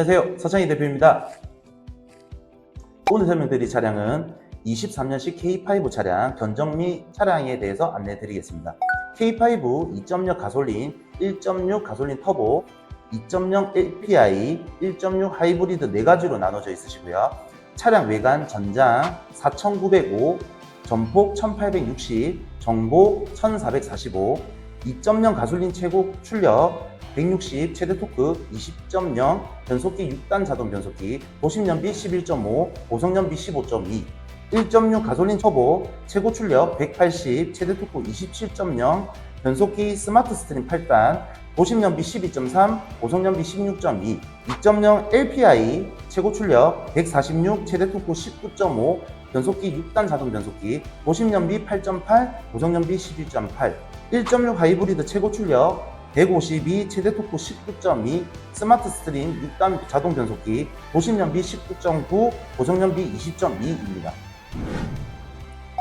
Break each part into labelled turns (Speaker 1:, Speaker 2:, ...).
Speaker 1: 안녕하세요. 서창희 대표입니다. 오늘 설명드릴 차량은 23년식 K5 차량 견정미 차량에 대해서 안내 드리겠습니다. K5 2.0 가솔린, 1.6 가솔린 터보, 2.0 LPI, 1.6 하이브리드 네 가지로 나눠져 있으시고요. 차량 외관 전장 4905, 전폭 1860, 정보 1445, 2.0 가솔린 최고 출력 160 최대 토크 20.0 변속기 6단 자동 변속기 도심연비 11.5 고성연비 15.2 1.6 가솔린 터보 최고 출력 180 최대 토크 27.0 변속기 스마트 스트림 8단 도심연비 12.3 고성연비 16.2 2.0 LPI 최고 출력 146 최대 토크 19.5 변속기 6단 자동 변속기 도심연비 8.8 고성연비 11.8 1.6 하이브리드 최고 출력 152 최대 토크 19.2 스마트 스트림 6단 자동 변속기 도심연비 19.9 고성연비 20.2입니다.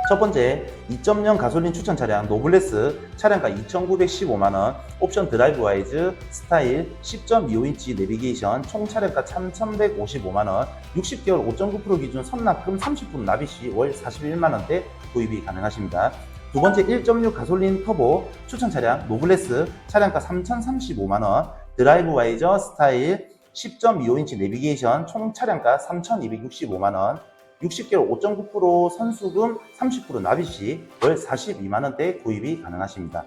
Speaker 1: 첫 번째 2.0 가솔린 추천 차량 노블레스 차량가 2,915만원 옵션 드라이브 와이즈 스타일 10.25인치 내비게이션 총 차량가 3,155만원 60개월 5.9% 기준 선납금 30% 납입 시 월 41만원대 구입이 가능하십니다. 두 번째 1.6 가솔린 터보 추천 차량 노블레스 차량가 3,035만원 드라이브 와이저 스타일 10.25인치 내비게이션 총 차량가 3,265만원 60개월 5.9% 선수금 30% 납입 시 월 42만원대 구입이 가능하십니다.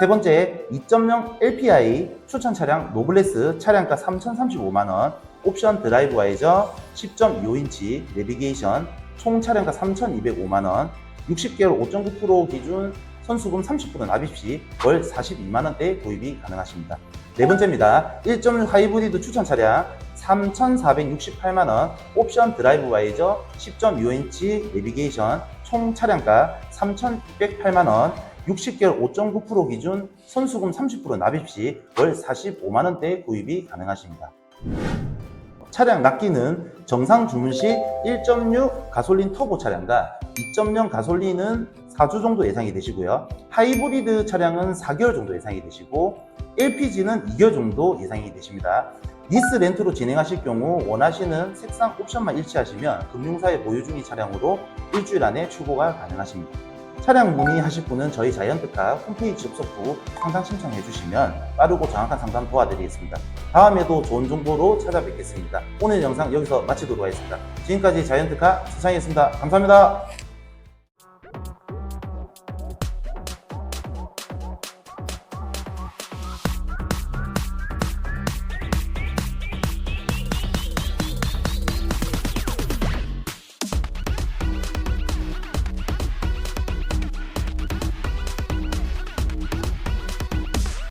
Speaker 1: 세 번째 2.0 LPI 추천 차량 노블레스 차량가 3,035만원 옵션 드라이브 와이저 10.25인치 내비게이션 총 차량가 3,205만원 60개월 5.9% 기준 선수금 30% 납입 시 월 42만 원대 구입이 가능하십니다. 네 번째입니다. 1.6 하이브리드 추천 차량 3,468만 원 옵션 드라이브 와이저 10.25인치 내비게이션 총 차량가 3,608만 원 60개월 5.9% 기준 선수금 30% 납입 시 월 45만 원대 구입이 가능하십니다. 차량 납기는 정상 주문 시 1.6 가솔린 터보 차량과 2.0 가솔린은 4주 정도 예상이 되시고요. 하이브리드 차량은 4개월 정도 예상이 되시고 LPG는 2개월 정도 예상이 되십니다. 리스 렌트로 진행하실 경우 원하시는 색상 옵션만 일치하시면 금융사에 보유 중인 차량으로 일주일 안에 출고가 가능하십니다. 차량 문의하실 분은 저희 자이언트카 홈페이지 접속 후 상담 신청해 주시면 빠르고 정확한 상담 도와드리겠습니다. 다음에도 좋은 정보로 찾아뵙겠습니다. 오늘 영상 여기서 마치도록 하겠습니다. 지금까지 자이언트카 수상이었습니다. 감사합니다.